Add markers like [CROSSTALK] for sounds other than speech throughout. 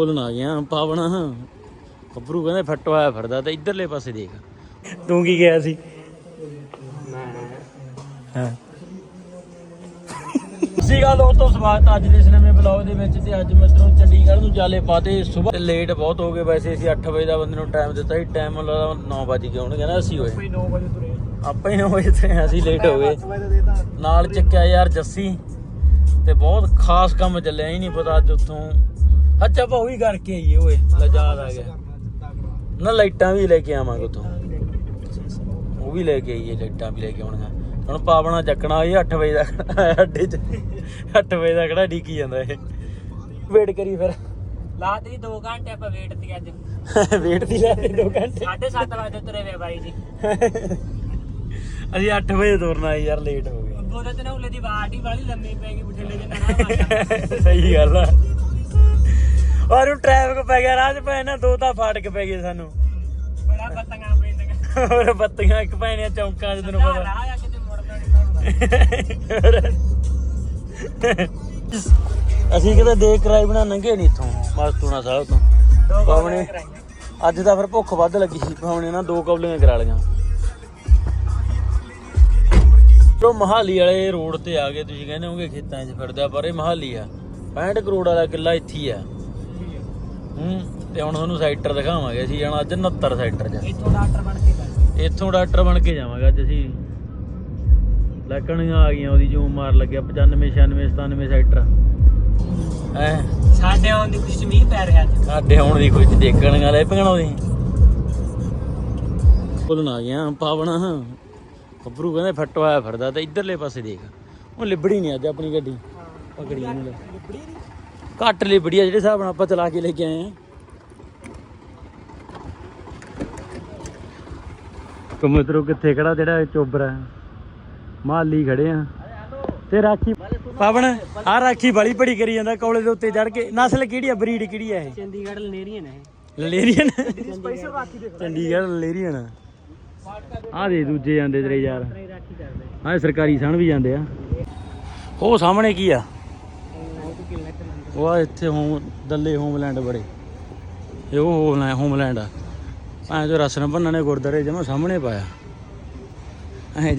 ਬੋਲਣ ਆ ਗਿਆ ਪਾਵਣਾ ਗੱਭਰੂ ਕਹਿੰਦੇ ਫੱਟੋ ਆਇਆ ਫਿਰਦਾ ਤੇ ਇਧਰਲੇ ਪਾਸੇ ਦੇਖ। ਤੂੰ ਕੀ ਗਿਆ ਸੀ? ਹਾਂ। ਸੀਗਾ ਦੋਸਤੋ ਸਵਾਗਤ ਅੱਜ ਦੇ ਸਿਨੇਮੇ ਬਲੌਗ ਦੇ ਵਿੱਚ ਤੇ ਅੱਜ ਮਿੱਤਰੋ ਚੰਡੀਗੜ੍ਹ ਨੂੰ ਜਾਲੇ ਪਾਤੇ ਸਵੇਰ ਲੇਟ ਬਹੁਤ ਹੋ ਗਏ ਵੈਸੇ ਅਸੀਂ 8 ਵਜੇ ਦਾ ਬੰਦੇ ਨੂੰ ਟਾਈਮ ਦਿੱਤਾ ਸੀ ਟਾਈਮ ਲੱਗਾ 9 ਵਜੇ ਗਏ ਹੋਣਗੇ ਨਾ ਅਸੀਂ ਹੋਏ। 9 ਵਜੇ ਤੁਰੇ। ਆਪਾਂ ਹੀ 9 ਵਜੇ ਤੇ ਅਸੀਂ ਲੇਟ ਹੋ ਗਏ। ਨਾਲ ਚੱਕਿਆ ਯਾਰ ਜੱਸੀ ਤੇ ਬਹੁਤ ਖਾਸ ਕੰਮ ਚੱਲਿਆ ਹੀ ਨਹੀਂ ਪਤਾ ਅੱਜ ਉੱਥੋਂ ਅੱਛਾ ਆਪਾਂ ਉਹ ਕਰਕੇ ਆਈਏ ਓਏ ਲਜਾਦ ਆ ਗਿਆ। ਨਾ ਲਾਈਟਾਂ ਵੀ ਲੈ ਕੇ ਆਵਾਂਗੇ ਉੱਥੋਂ। ਉਹ ਵੀ ਲੈ ਕੇ ਆਈਏ ਲਾਈਟਾਂ ਵੀ ਲੈ ਕੇ ਆਉਣੀਆਂ। ਹੁਣ ਪਾਵਣਾ ਚੱਕਣਾ ਇਹ 8 ਵਜੇ ਦਾ ਅੱਡੇ 'ਚ। 8 ਵਜੇ ਦਾ ਖੜਾ ਡੀਕੀ ਜਾਂਦਾ ਇਹ। ਵੇਟ ਕਰੀ ਫਿਰ। ਲਾਤ ਜੀ 2 ਘੰਟੇ ਆਪਾਂ ਵੇਟ ਤੇ ਅੱਜ। [LAUGHS] ਵੇਟ ਦੀ ਲੈ 2 ਘੰਟੇ। 7:30 ਵਜੇ ਤੁਰੇ ਵੇ ਬਾਈ ਜੀ। ਅਸੀਂ 8 ਵਜੇ ਤੁਰਨਾ ਯਾਰ ਲੇਟ ਹੋ ਗਏ। ਗੋਦੇ ਤੇ ਨਹੁਲੇ ਦੀ ਬਾਟ ਹੀ ਵਾਲੀ ਲੰਮੀ ਪੈ ਗਈ ਬਠਿੰਡੇ ਦੇ ਨਾਲ [LAUGHS] ਸਹੀ ਗੱਲ ਆ। ਔਰ ਉਹ ਟ੍ਰੈਫਿਕ ਪੈ ਗਿਆ ਰਾਹ 'ਚ ਪੈ ਨਾ ਦੋ ਤਾਂ ਫਾਟਕ ਪੈ ਗਏ ਸਾਨੂੰ। ਬੜਾ ਪਤੰਗਾ ਪੈਂਦੀਆਂ ਹੋਰ ਬੱਤੀਆਂ ਇੱਕ ਪੈਣੀਆਂ ਚੌਂਕਾਂ 'ਚ ਤੈਨੂੰ ਪਤਾ। ਰਾਹ ਆ ਕਿਤੇ ਮੁੜਦਾ ਨਹੀਂ ਅਸੀਂ ਕਿਤੇ ਦੇਖ ਕਰਾਈ ਬਣਾ ਨੰਗੇ ਨਹੀਂ ਇਥੋਂ ਮਸਤੂਣਾ ਸਾਹਿਬ ਤੋਂ। ਪਾਵਣੇ ਅੱਜ ਤਾਂ ਫਿਰ ਭੁੱਖ ਵੱਧ ਲੱਗੀ ਸੀ ਪਾਵਣੇ ਨਾ ਦੋ ਕੌਲੀਆਂ ਕਰਾ ਲਈਆਂ। ਜੋ ਮਹਾਲੀ ਵਾਲੇ ਰੋਡ ਤੇ ਆ ਗਏ ਤੁਸੀਂ ਕਹਿੰਦੇ ਹੋਗੇ ਖੇਤਾਂ 'ਚ ਫਿਰਦੇ ਪਰ ਇਹ ਮਹਾਲੀ ਆ। 65 ਕਰੋੜ ਵਾਲਾ ਕਿੱਲਾ ਇੱਥੇ ਆ। ਹੂੰ ਤੇ ਹੁਣ ਤੁਹਾਨੂੰ ਸੈਕਟਰ ਦਿਖਾਵਾਂਗੇ ਅਸੀਂ ਜਾਣਾ ਅੱਜ 69 ਸੈਕਟਰ 'ਚ। ਇੱਥੋਂ ਡਾਕਟਰ ਬਣ ਕੇ ਗਏ ਇੱਥੋਂ ਡਾਕਟਰ ਬਣ ਕੇ ਜਾਵਾਂਗੇ ਅੱਜ ਅਸੀਂ। ਲੱਕਣੀਆਂ ਆ ਗਈਆਂ ਉਹਦੀ ਜੋ ਮਾਰ ਲੱਗਿਆ 95 96 97 ਸੈਕਟਰ ਐ ਸਾਡੇ ਆਉਣ ਦੀ ਖੁਸ਼ੀ ਮੀਂਹ ਪੈ ਰਿਹਾ ਅੱਜ। ਸਾਡੇ ਆਉਣ ਦੀ ਕੁਝ ਦੇਖਣ ਵਾਲੇ ਭਗਣਾ ਉਹਦੀ। ਬੋਲਣ ਆ ਗਿਆ ਪਾਵਣਾ ਗੱਭਰੂ ਕਹਿੰਦੇ ਫੱਟੋ ਆਇਆ ਫਿਰਦਾ ਤੇ ਇਧਰਲੇ ਪਾਸੇ ਦੇਖ। ਉਹ ਲਿਬੜੀ ਨਹੀਂ ਅੱਜ ਆਪਣੀ ਗੱਡੀ। ਪਕੜੀ ਇਹਨੂੰ ਲੈ ਘੱਟ ਲਿਬੜੀ ਆ ਜਿਹੜੇ ਹਿਸਾਬ ਨਾਲ ਆਪਾਂ ਚਲਾ ਕੇ ਲੈ ਕੇ ਆਏ ਆ। ਕਮਤਰੋ ਕਿੱਥੇ ਖੜਾ? ਜਿਹੜਾ ਚੋਬਰ ਹੈ। ਮਾਲੀ ਖੜੇ ਆ। ਤੇ ਰਾਖੀ ਪਾਵਣ ਆ ਰਾਖੀ ਬੜੀ ਬੜੀ ਕਰੀ ਜਾਂਦਾ ਕੌਲੇ ਦੇ ਉੱਤੇ ਚੜ ਕੇ। ਨਸਲ ਕਿਹੜੀ ਆ? ਬਰੀਡ ਕਿਹੜੀ ਆ ਇਹ? ਚੰਡੀਗੜ੍ਹ ਲਨੇਰੀਆਂ ਨੇ ਲਲੇਰੀਅਨ? ਚੰਡੀਗੜ੍ਹ। ਲਲੇਰੀਅਨ ਆ। ਦੇ ਦੂਜੇ ਜਾਂਦੇ ਤੇਰੇ ਯਾਰ। ਆ ਸਰਕਾਰੀ ਸਣ ਵੀ ਜਾਂਦੇ ਆ। ਉਹ ਸਾਹਮਣੇ ਕੀ ਆ? ਉਹ ਆ ਇੱਥੇ ਹੋਮ ਦੱਲੇ ਹੋਮਲੈਂਡ ਬੜੇ। ਇਹ ਉਹ ਹੋਮਲੈਂਡ ਹੋਮਲੈਂਡ ਆ। ਐ ਜੋ ਰਸਨ ਭੰਨਣ ਨੇ ਗੁਰਦਾਰੇ ਜਮਾ ਸਾਹਮਣੇ ਪਾਇਆ। ਐ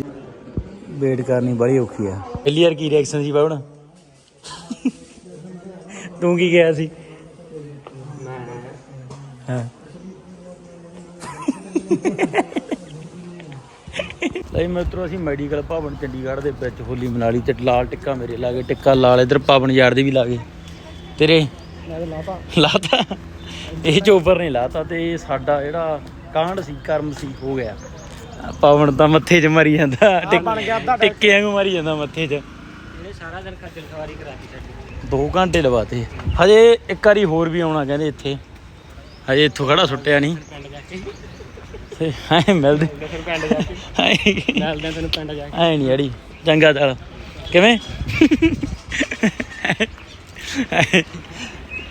ਵੇਟ ਕਰਨੀ ਬੜੀ ਔਖੀ ਆ। ਪਹਿਲੀ ਵਾਰ ਕੀ ਰਿਐਕਸ਼ਨ ਸੀ ਬਾਬਣਾ ਤੂੰ ਕੀ ਗਿਆ ਸੀ? ਹਾਂ। ਲਈ ਮਿੱਤਰੋ, ਅਸੀਂ ਮੈਡੀਕਲ ਭਵਨ ਚੰਡੀਗੜ੍ਹ ਦੇ ਵਿੱਚ ਹੋਲੀ ਮਨਾਲੀ ਤੇ ਲਾਲ ਟਿੱਕਾ ਮੇਰੇ ਲਾਗੇ, ਟਿੱਕਾ ਲਾਲ ਇਧਰ ਪਵਨ ਯਾਰ ਦੇ ਵੀ ਲਾਗੇ। ਤੇਰੇ? ਮੈਂ ਲਾਤਾ। ਲਾਤਾ? ਇਹ ਚੋਪਰ ਨੇ ਲਾਤਾ ਤੇ ਸਾਡਾ ਜਿਹੜਾ ਕਾਂਡ ਸੀ ਕਰਮ ਸੀ ਹੋ ਗਿਆ। ਪਵਨ ਤਾਂ ਮੱਥੇ 'ਚ ਮਰੀ ਜਾਂਦਾ। ਟਿੱਕ- ਬਣ ਗਿਆ ਅੱਧਾ ਟਿੱਕੇ। ਵਾਂਗੂ ਮਰੀ ਜਾਂਦਾ ਮੱਥੇ 'ਚ। ਇਹਨੇ ਸਾਰਾ ਦਿਨ ਖੱਜਲ ਖਵਾਰੀ ਕਰਾਤੀ ਸਾਡੀ। 2 ਘੰਟੇ ਲਵਾਤੇ। ਹਜੇ ਇੱਕ ਵਾਰੀ ਹੋਰ ਵੀ ਆਉਣਾ ਕਹਿੰਦੇ ਇੱਥੇ। ਹਜੇ ਇੱਥੋਂ ਖੜਾ ਸੁੱਟਿਆ ਨਹੀਂ। ਤੇ ਐ ਮਿਲਦੇ। ਫਿਰ ਪਿੰਡ ਜਾ ਕੇ। ਮਿਲਦੇ ਤੈਨੂੰ ਪਿੰਡ ਜਾ ਕੇ। ਐ ਨਹੀਂ ਅੜੀ। ਚੰਗਾ ਚੱਲ। ਕਿਵੇਂ?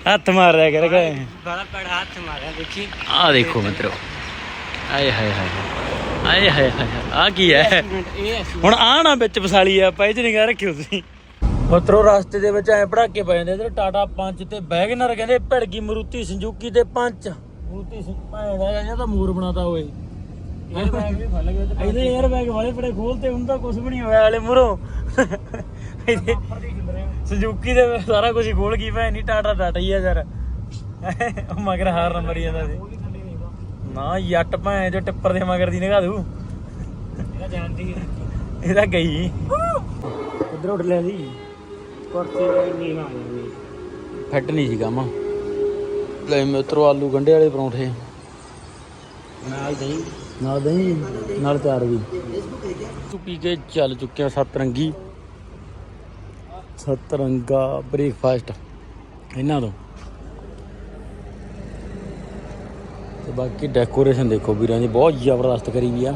ਹੱਥ ਮਾਰ ਰਿਹਾ ਕਰ ਕੇ। ਬੜਾ ਪੜਾ ਹੱਥ ਮਾਰਿਆ ਦੇਖੀ। ਆ ਦੇਖੋ ਮਿੱਤਰੋ। ਆਏ ਹਾਏ ਹਾਏ ਆਏ ਹਾਏ ਹਾਏ ਆ ਕੀ ਹੈ? ਹੁਣ ਆ ਨਾ ਵਿੱਚ ਵਸਾਲੀ ਆ ਪਾਈ ਚ ਨਿਗਾ ਰੱਖਿਓ ਤੁਸੀਂ। ਮਿੱਤਰੋ ਰਸਤੇ ਦੇ ਵਿੱਚ ਐ ਪੜਾਕੇ ਪੈ ਜਾਂਦੇ ਇਧਰ ਟਾਟਾ ਪੰਚ ਤੇ ਬੈਗਨਰ ਕਹਿੰਦੇ ਭੜਕੀ ਮਰੂਤੀ ਸੰਜੂਕੀ ਤੇ ਪੰਚ। ਮਰੂਤੀ ਭਾਂ ਦਾ ਜਾਂ ਤਾਂ ਮੂਰ ਬਣਾਤਾ ਹੋਏ ਇਹ ਬੈਗ ਵੀ ਫੜ ਗਿਆ ਤੇ ਇਹਦੇ 에ਅਰ ਬੈਗ ਵਾਲੇ ਬੜੇ ਖੋਲਤੇ ਹੁਣ ਤਾਂ ਕੁਝ ਵੀ ਨਹੀਂ ਹੋਇਆ ਵਾਲੇ ਮੂਰੋਂ। ਸੁਜ਼ੂਕੀ ਦੇ ਸਾਰਾ ਕੁਝ ਖੋਲ ਗਈ ਭੈਣ ਨਹੀਂ ਟਾਟਾ ਟਾਟਾ ਹੀ ਆ ਯਾਰ। ਉਹ ਮਗਰ ਹਾਰ ਨੰਬਰ ਹੀ ਜਾਂਦਾ ਸੀ। ਨਹੀਂ ਨਾ ਜੱਟ ਭੈਣ ਜੋ ਟਿੱਪਰ ਦੇ ਮਗਰ ਦੀ ਨਿਗਾਹ ਦੂ ਇਹਦਾ ਜਾਣਦੀ ਹੈ ਇਹਦਾ ਗਈ। ਉਧਰ ਉੱਡ ਲੈ ਲਈ ਕੁਰਸੀ ਨੀਂ ਆ ਜਾਂਦੀ ਫਿੱਟ ਨਹੀਂ ਸੀ ਕੰਮ। ਲੈ ਮਿੱਤਰੋ ਆਲੂ ਗੰਡੇ ਵਾਲੇ ਪਰੌਂਠੇ। ਨਾਲ ਦਹੀਂ। ਨਾਲ ਦਹੀਂ ਨਾਲ ਚਾਰ ਵੀ। ਤੂੰ ਪੀ ਕੇ ਚੱਲ ਚੁੱਕਿਆ ਸਤਰੰਗੀ ਸਤਰੰਗਾ ਬ੍ਰੇਕਫਾਸਟ ਇਹਨਾਂ ਤੋਂ। ਤੇ ਬਾਕੀ ਡੈਕੋਰੇਸ਼ਨ ਦੇਖੋ ਵੀਰਾਂ ਜੀ ਬਹੁਤ ਜ਼ਬਰਦਸਤ ਕਰੀ ਵੀ ਆ।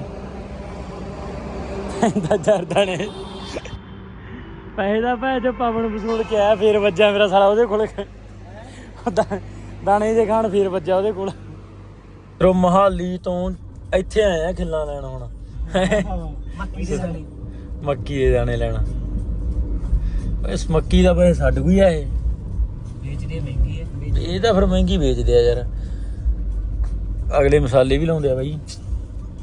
ਦਾ ਜਰਦਾ ਨੇ। ਪੈਸੇ ਦਾ ਭੈ ਜੋ ਪਵਨ ਵਸੂਲ ਕੇ ਆਇਆ ਫੇਰ ਵੱਜਾ ਮੇਰਾ ਸਾਲਾ ਉਹਦੇ ਕੋਲ। ਦਾ- ਦਾਣੇ ਜੇ ਖਾਣ ਫੇਰ ਵੱਜਾ ਉਹਦੇ ਕੋਲ। ਰੋ ਮਹਾਲੀ ਤੋਂ ਇੱਥੇ ਆਏ ਆ ਖਿੱਲਾਂ ਲੈਣ ਹੁਣ। ਦੀ ਮੱਕੀ ਦੇ ਦਾਣੇ ਲੈਣ। ਇਸ ਮੱਕੀ ਦਾ ਪੈਸੇ ਸਾਡੇ ਕੋਈ ਆ ਇਹ। ਵੇਚਦੇ ਮਹਿੰਗੀ ਹੈ ਇਹ ਤਾਂ ਫਿਰ ਮਹਿੰਗੀ ਵੇਚਦੇ ਆ ਯਾਰ। ਅਗਲੇ ਮਸਾਲੇ ਵੀ ਲਾਉਂਦੇ ਆ ਬਾਈ।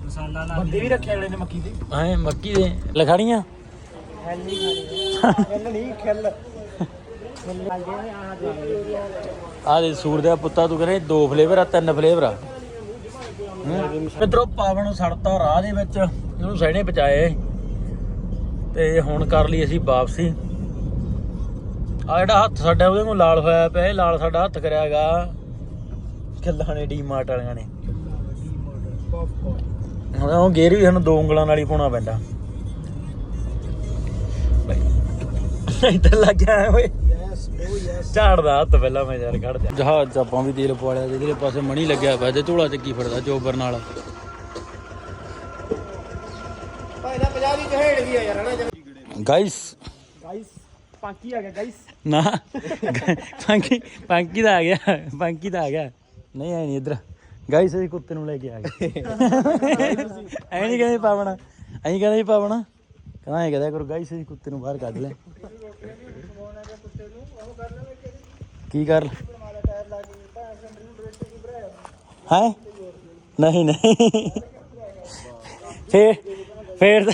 ਮਸਾਲਾ ਲਾ ਬੰਦੇ ਵੀ ਰੱਖੇ ਅਗਲੇ ਨੇ ਮੱਕੀ ਦੇ? ਐ ਮੱਕੀ ਦੇ। ਲਖਾੜੀਆਂ ਖੈਲ ਨਹੀਂ ਖੈਲ ਨਹੀਂ ਖੈਲ। ਆ ਦੇ ਆ ਦੇ ਸੂਰ ਦਾ ਪੁੱਤਾ ਤੂੰ ਕਹਿੰਦੇ ਦੋ ਫਲੇਵਰ ਆ ਤਿੰਨ ਫਲੇਵਰ ਆ। ਮਿੱਤਰੋ ਪਾਵਨ ਨੂੰ ਸੜਤਾ ਰਾਹ ਦੇ ਵਿੱਚ। ਇਹਨੂੰ ਸਹਿਣੇ ਪਚਾਏ। ਤੇ ਹੁਣ ਕਰ ਲਈ ਅਸੀਂ ਵਾਪਸੀ। ਆ ਜਿਹੜਾ ਹੱਥ ਸਾਡਾ ਉਹਦੇ ਨੂੰ ਲਾਲ ਹੋਇਆ ਪਿਆ ਇਹ ਲਾਲ ਸਾਡਾ ਹੱਥ ਕਰਿਆਗਾ ਕਿੱਲਾਂ ਨੇ ਡੀਮਾਰਟ ਵਾਲਿਆਂ ਨੇ। ਹੁਣ ਉਹ ਗੇਰ ਵੀ ਸਾਨੂੰ ਦੋ ਉਂਗਲਾਂ ਨਾਲ ਹੀ ਪਾਉਣਾ ਪੈਂਦਾ। ਬਈ ਇੱਧਰ ਲੱਗ ਗਿਆ ਓਏ। ਯੈਸ ਓ ਯੈਸ ਝਾੜਦਾ ਹੱਥ ਪਹਿਲਾਂ ਮੈਂ ਯਾਰ ਕੱਢ ਜਾ। ਜਹਾਜ਼ ਆਪਾਂ ਵੀ ਤੇਲ ਪਵਾ ਲਿਆ ਜਿਹਦੇ ਪਾਸੇ ਮਣੀ ਲੱਗਿਆ ਪਿਆ ਤੇ ਝੋਲਾ ਚੱਕੀ ਫੜਦਾ ਚੋਬਰ ਨਾਲ। ਭਾਈ ਦਾ 50 ਦੀ ਚਹੇੜ ਗਈ ਆ ਯਾਰ ਹਨਾ? ਗਾਇਸ ਗਾਇਸ ਪਾਕੀ ਆ ਗਿਆ ਗਾਇਸ ਨਾ ਪੰਕੀ ਪੰਕੀ ਦਾ ਆ ਗਿਆ ਪੰਕੀ ਦਾ ਆ ਗਿਆ। ਨਹੀਂ ਨਹੀਂ ਇਧਰ। ਗਾਇਸ ਅਸੀਂ ਕੁੱਤੇ ਨੂੰ ਲੈ ਕੇ ਆ ਗਏ। [LAUGHS] ਐ ਨਹੀਂ ਕਹਿੰਦੇ ਪਾਵਣਾ। ਐਂ ਕਹਿੰਦੇ ਸੀ ਪਾਵਣਾ। ਕਹਿੰਦਾ ਐ ਕਹਦਾ ਕਰੋ ਗਾਇਸ ਅਸੀਂ ਕੁੱਤੇ ਨੂੰ ਬਾਹਰ ਕੱਢ ਲੈ। ਕੀ ਕਰ ਹੈ? ਨਹੀਂ ਨਹੀਂ। ਫੇਰ ਫੇਰ